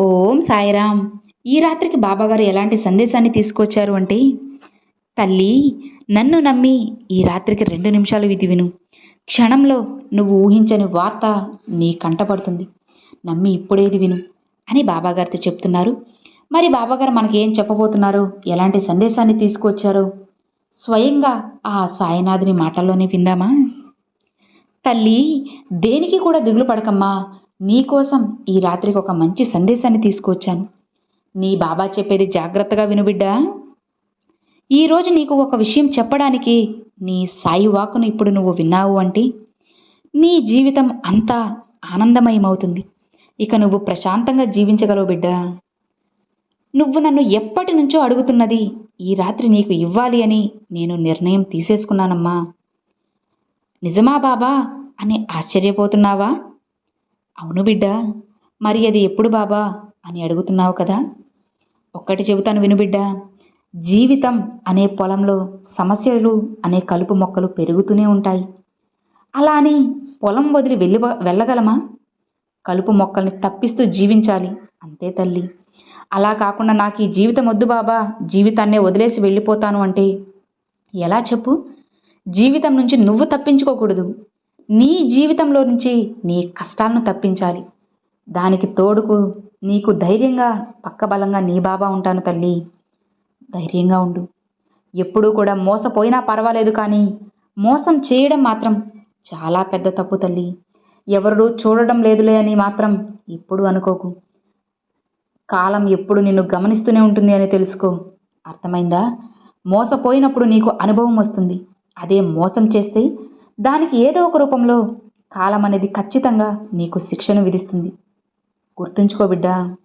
ఓం సాయిరామ్ ఈ రాత్రికి బాబాగారు ఎలాంటి సందేశాన్ని తీసుకొచ్చారు అంటే తల్లి నన్ను నమ్మి ఈ రాత్రికి రెండు నిమిషాలు ఇది విను. క్షణంలో నువ్వు ఊహించని వార్త నీ కంటపడుతుంది నమ్మి ఇప్పుడేది విను అని బాబాగారితో చెప్తున్నారు. మరి బాబాగారు మనకి ఏం చెప్పబోతున్నారు? ఎలాంటి సందేశాన్ని తీసుకొచ్చారో? స్వయంగా ఆ సాయినాథుని మాటల్లోనే విందామా? తల్లి దేనికి కూడా దిగులు పడకమ్మా. నీకోసం ఈ రాత్రికి ఒక మంచి సందేశాన్ని తీసుకొచ్చాను. నీ బాబా చెప్పేది జాగ్రత్తగా వినుబిడ్డా ఈరోజు నీకు ఒక విషయం చెప్పడానికి నీ సాయి వాక్కును ఇప్పుడు నువ్వు విన్నావు అంటే నీ జీవితం అంతా ఆనందమయమవుతుంది. ఇక నువ్వు ప్రశాంతంగా జీవించగలవు బిడ్డా. నువ్వు నన్ను ఎప్పటి నుంచో అడుగుతున్నది ఈ రాత్రి నీకు ఇవ్వాలి అని నేను నిర్ణయం తీసేసుకున్నానమ్మా. నిజమా బాబా? అని ఆశ్చర్యపోతున్నావా? అవును బిడ్డ. మరి అది ఎప్పుడు బాబా? అని అడుగుతున్నావు కదా. ఒక్కటి చెబుతాను విను బిడ్డ. జీవితం అనే పొలంలో సమస్యలు అనే కలుపు మొక్కలు పెరుగుతూనే ఉంటాయి. అలా అని పొలం వదిలి వెళ్ళి వెళ్ళగలమా? కలుపు మొక్కల్ని తప్పిస్తూ జీవించాలి. అంతే తల్లి. అలా కాకుండా నాకు ఈ జీవితం వద్దు బాబా. జీవితాన్నే వదిలేసి వెళ్ళిపోతాను అంటే ఎలా చెప్పు? జీవితం నుంచి నువ్వు తప్పించుకోకూడదు. నీ జీవితంలో నుంచి నీ కష్టాలను తప్పించాలి. దానికి తోడుకు నీకు ధైర్యంగా పక్కబలంగా నీ బాబా ఉంటాను తల్లి. ధైర్యంగా ఉండు. ఎప్పుడూ కూడా మోసపోయినా పర్వాలేదు కానీ మోసం చేయడం మాత్రం చాలా పెద్ద తప్పు తల్లి. ఎవరు చూడడం లేదులే అని మాత్రం ఎప్పుడు అనుకోకు. కాలం ఎప్పుడు నిన్ను గమనిస్తూనే ఉంటుంది అని తెలుసుకో. అర్థమైందా? మోసపోయినప్పుడు నీకు అనుభవం వస్తుంది. అదే మోసం చేస్తే దానికి ఏదో ఒక రూపంలో కాలం అనేది ఖచ్చితంగా నీకు శిక్షను విధిస్తుంది. గుర్తుంచుకో బిడ్డా.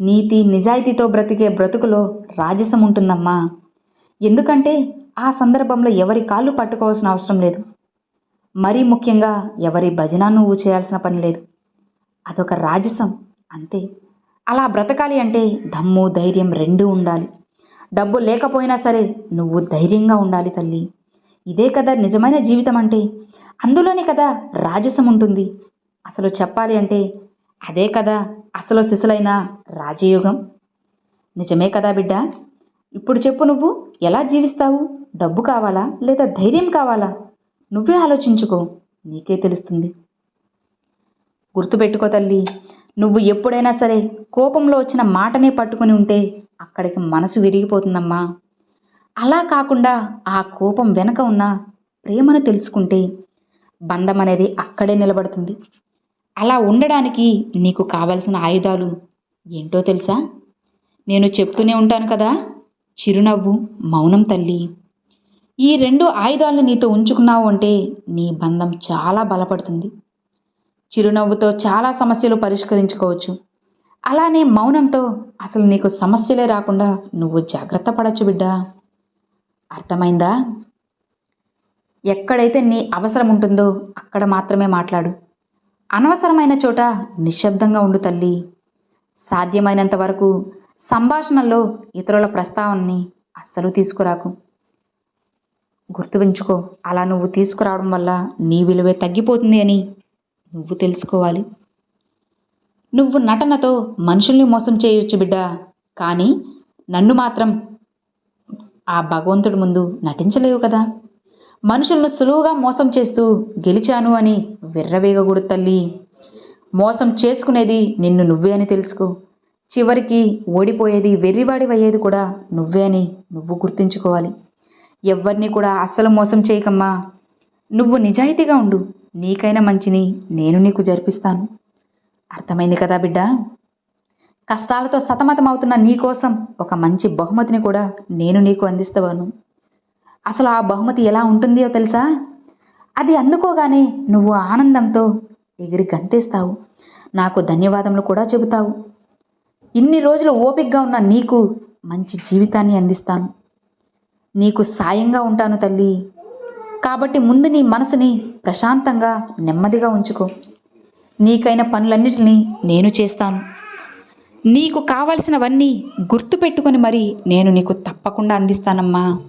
నీతి నిజాయితీతో బ్రతికే బ్రతుకులో రాజసం ఉంటుందమ్మా. ఎందుకంటే ఆ సందర్భంలో ఎవరి కాళ్ళు పట్టుకోవాల్సిన అవసరం లేదు. మరీ ముఖ్యంగా ఎవరి భజన నువ్వు చేయాల్సిన పని లేదు. అదొక రాజసం అంతే. అలా బ్రతకాలి అంటే దమ్ము ధైర్యం రెండూ ఉండాలి. డబ్బు లేకపోయినా సరే నువ్వు ధైర్యంగా ఉండాలి తల్లి. ఇదే కదా నిజమైన జీవితం అంటే అందులోనే కదా రాజసం ఉంటుంది అసలు చెప్పాలి అంటే అదే కదా అసలు సిసలైన రాజయోగం. నిజమే కదా బిడ్డ? ఇప్పుడు చెప్పు నువ్వు ఎలా జీవిస్తావు? డబ్బు కావాలా లేదా ధైర్యం కావాలా? నువ్వే ఆలోచించుకో నీకే తెలుస్తుంది. గుర్తుపెట్టుకో తల్లి నువ్వు ఎప్పుడైనా సరే కోపంలో వచ్చిన మాటనే పట్టుకుని ఉంటే అక్కడికి మనసు విరిగిపోతుందమ్మా. అలా కాకుండా ఆ కోపం వెనక ఉన్న ప్రేమను తెలుసుకుంటే బంధం అనేది అక్కడే నిలబడుతుంది. అలా ఉండడానికి నీకు కావలసిన ఆయుధాలు ఏంటో తెలుసా? నేను చెప్తూనే ఉంటాను కదా చిరునవ్వు మౌనం తల్లి. ఈ రెండు ఆయుధాలను నీతో ఉంచుకున్నావు అంటే నీ బంధం చాలా బలపడుతుంది. చిరునవ్వుతో చాలా సమస్యలు పరిష్కరించుకోవచ్చు. అలానే మౌనంతో అసలు నీకు సమస్యలే రాకుండా నువ్వు జాగ్రత్త పడచ్చు బిడ్డా. అర్థమైందా? ఎక్కడైతే నీ అవసరం ఉంటుందో అక్కడ మాత్రమే మాట్లాడు. అనవసరమైన చోట నిశ్శబ్దంగా ఉండు తల్లి. సాధ్యమైనంత వరకు సంభాషణలో ఇతరుల ప్రస్తావనని అస్సలు తీసుకురాకు. గుర్తుంచుకో అలా నువ్వు తీసుకురావడం వల్ల నీ విలువే తగ్గిపోతుంది అని నువ్వు తెలుసుకోవాలి. నువ్వు నటనతో మనుషుల్ని మోసం చేయొచ్చు బిడ్డ కానీ నన్ను మాత్రం ఆ భగవంతుడి ముందు నటించలేవు కదా? మనుషులను సులువుగా మోసం చేస్తూ గెలిచాను అని విర్రవేగకూడదు తల్లి. మోసం చేసుకునేది నిన్ను నువ్వే అని తెలుసుకో. చివరికి ఓడిపోయేది వెర్రివాడివయ్యేది కూడా నువ్వే అని నువ్వు గుర్తుంచుకోవాలి. ఎవరిని కూడా అస్సలు మోసం చేయకమ్మా. నువ్వు నిజాయితీగా ఉండు. నీకైనా మంచిని నేను నీకు జరిపిస్తాను. అర్థమైంది కదా బిడ్డ? కష్టాలతో సతమతమవుతున్న నీకోసం ఒక మంచి బహుమతిని కూడా నేను నీకు అందిస్తాను. అసలు ఆ బహుమతి ఎలా ఉంటుందో తెలుసా? అది అందుకోగానే నువ్వు ఆనందంతో ఎగిరి గంతేస్తావు. నాకు ధన్యవాదములు కూడా చెబుతావు. ఇన్ని రోజులు ఓపికగా ఉన్న నీకు మంచి జీవితాన్ని అందిస్తాను. నీకు సాయంగా ఉంటాను తల్లి. కాబట్టి ముందు నీ మనసుని ప్రశాంతంగా నెమ్మదిగా ఉంచుకో. నీకైన పనులన్నిటినీ నేను చేస్తాను. నీకు కావలసినవన్నీ గుర్తుపెట్టుకొని మరి నేను నీకు తప్పకుండా అందిస్తానమ్మా.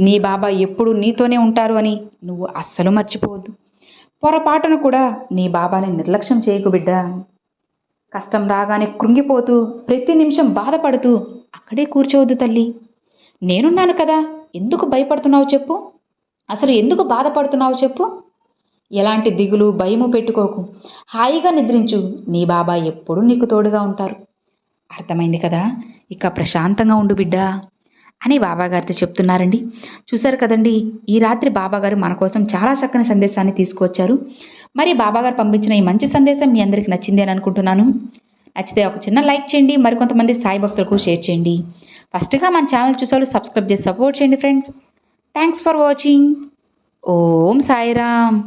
నీ బాబా ఎప్పుడు నీతోనే ఉంటారు అని నువ్వు అస్సలు మర్చిపోవద్దు. పొరపాటును కూడా నీ బాబాని నిర్లక్ష్యం చేయకు బిడ్డ. కష్టం రాగానే కృంగిపోతూ ప్రతి నిమిషం బాధపడుతూ అక్కడే కూర్చోవద్దు తల్లి. నేనున్నాను కదా ఎందుకు భయపడుతున్నావు చెప్పు. అసలు ఎందుకు బాధపడుతున్నావు చెప్పు. ఎలాంటి దిగులు భయము పెట్టుకోకు. హాయిగా నిద్రించు. నీ బాబా ఎప్పుడూ నీకు తోడుగా ఉంటారు. అర్థమైంది కదా? ఇక ప్రశాంతంగా ఉండు బిడ్డా అని బాబాగారితో చెప్తున్నారండి. చూశారు కదండి ఈ రాత్రి బాబాగారు మన కోసం చాలా చక్కని సందేశాన్ని తీసుకువచ్చారు. మరి బాబాగారు పంపించిన ఈ మంచి సందేశం మీ అందరికి నచ్చింది అని అనుకుంటున్నాను. నచ్చితే ఒక చిన్న లైక్ చేయండి మరికొంతమంది సాయి భక్తులకు షేర్ చేయండి. ఫస్ట్గా మన ఛానల్ చూసేవాళ్ళు సబ్స్క్రైబ్ చేసి సపోర్ట్ చేయండి friends. Thanks for watching. Om Sairam.